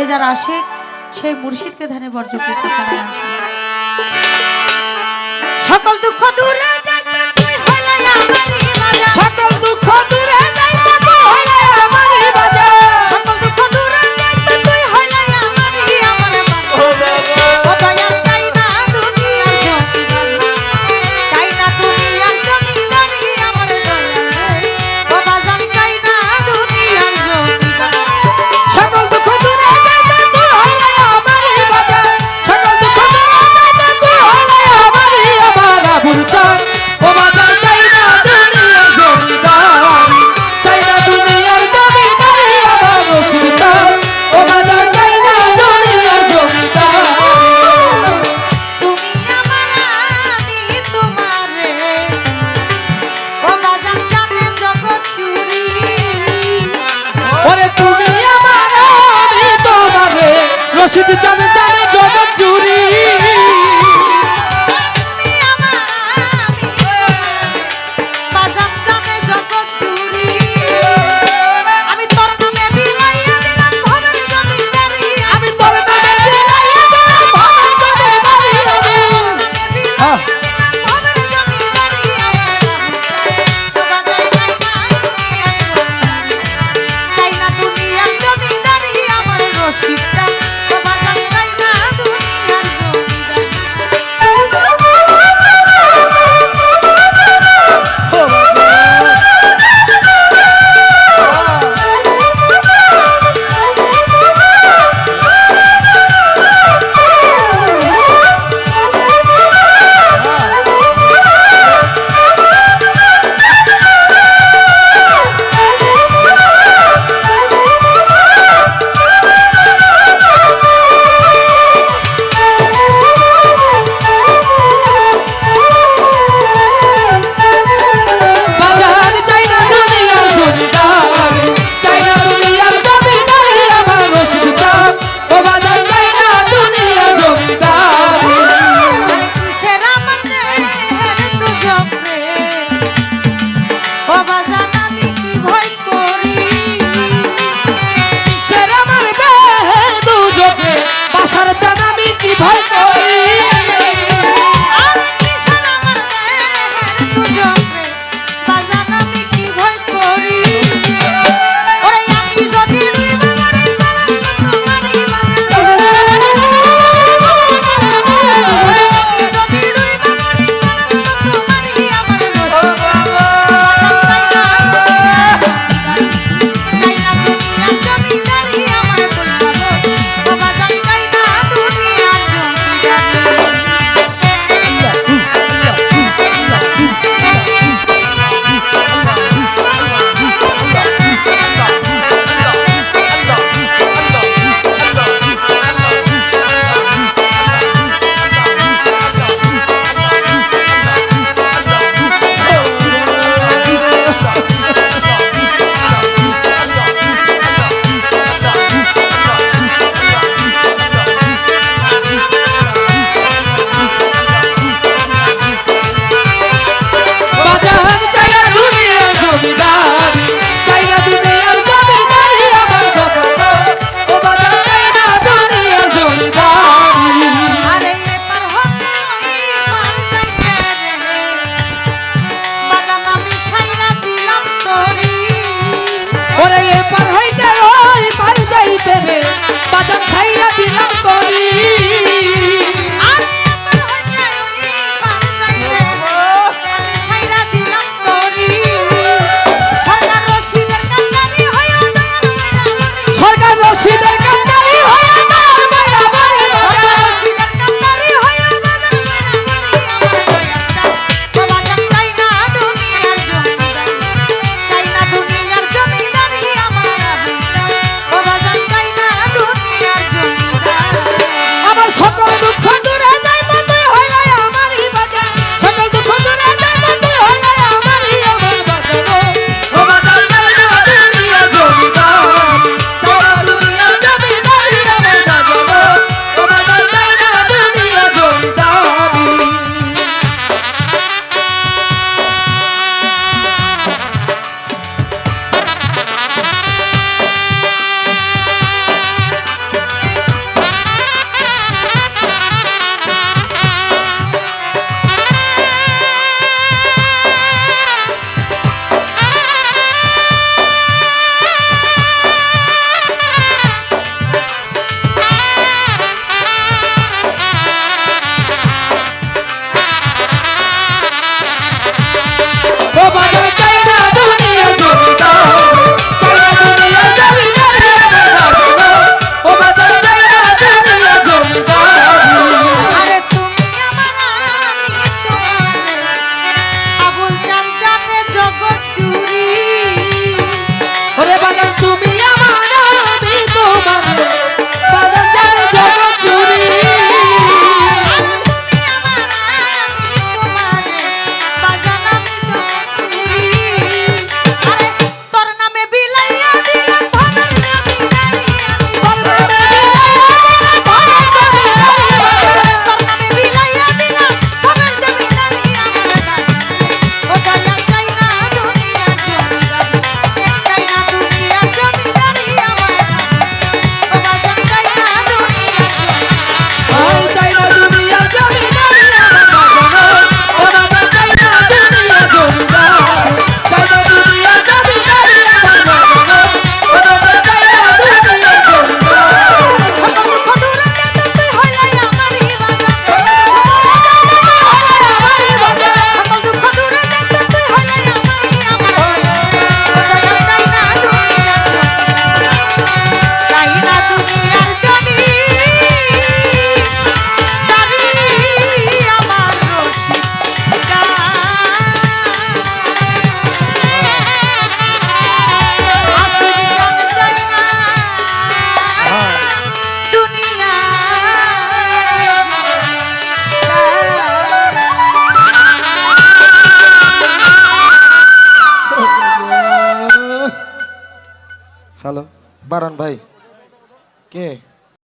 যে যার আসে সেই মুর্শিদকে ধানে বর্জ্য সকল দুঃখ দূরে সকল দুঃখ দূরে রশিদ চাঁদ হ্যালো বারান ভাই কে?